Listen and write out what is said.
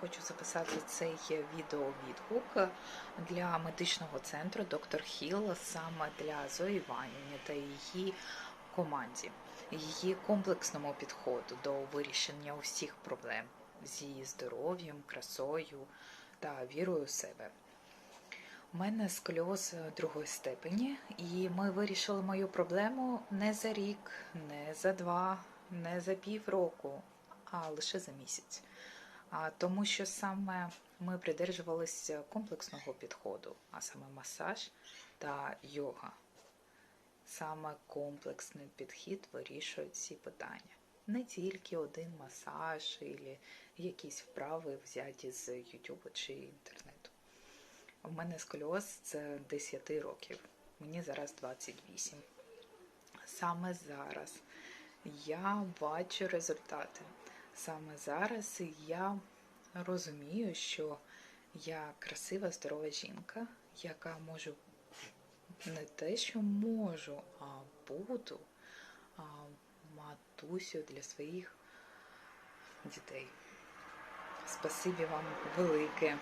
хочу записати цей відеовідгук для медичного центру доктор Хіл саме для Зої Іванівни та її команді, її комплексному підходу до вирішення усіх проблем з її здоров'ям, красою та вірою в себе. У мене сколіоз другої степені, і ми вирішили мою проблему не за рік, не за два, не за півроку, а лише за місяць. Тому що саме ми придержувалися комплексного підходу, а саме масаж та йога. Саме комплексний підхід вирішує ці питання. Не тільки один масаж, і якісь вправи взяті з YouTube чи інтернету. У мене сколіоз з 10 років, мені зараз 28. Саме зараз я бачу результати. Саме зараз я розумію, що я красива, здорова жінка, яка можу не те, що можу, а буду а, матусю для своїх дітей. Спасибі вам велике.